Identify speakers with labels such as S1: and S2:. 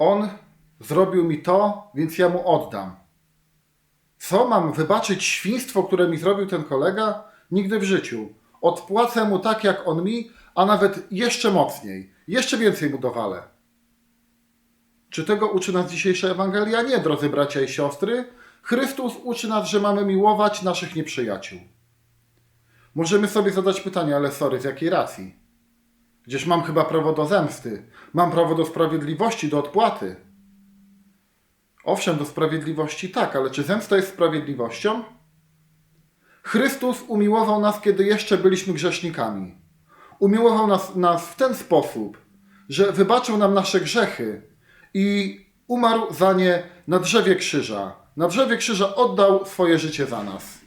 S1: On zrobił mi to, więc ja mu oddam. Co mam wybaczyć świństwo, które mi zrobił ten kolega? Nigdy w życiu. Odpłacę mu tak, jak on mi, a nawet jeszcze mocniej. Jeszcze więcej mu dowalę. Czy tego uczy nas dzisiejsza Ewangelia? Nie, drodzy bracia i siostry. Chrystus uczy nas, że mamy miłować naszych nieprzyjaciół. Możemy sobie zadać pytanie, ale sorry, z jakiej racji? Gdzież mam chyba prawo do zemsty, mam prawo do sprawiedliwości, do odpłaty. Owszem, do sprawiedliwości tak, ale czy zemsta jest sprawiedliwością? Chrystus umiłował nas, kiedy jeszcze byliśmy grzesznikami. Umiłował nas, nas w ten sposób, że wybaczył nam nasze grzechy i umarł za nie na drzewie krzyża. Na drzewie krzyża oddał swoje życie za nas.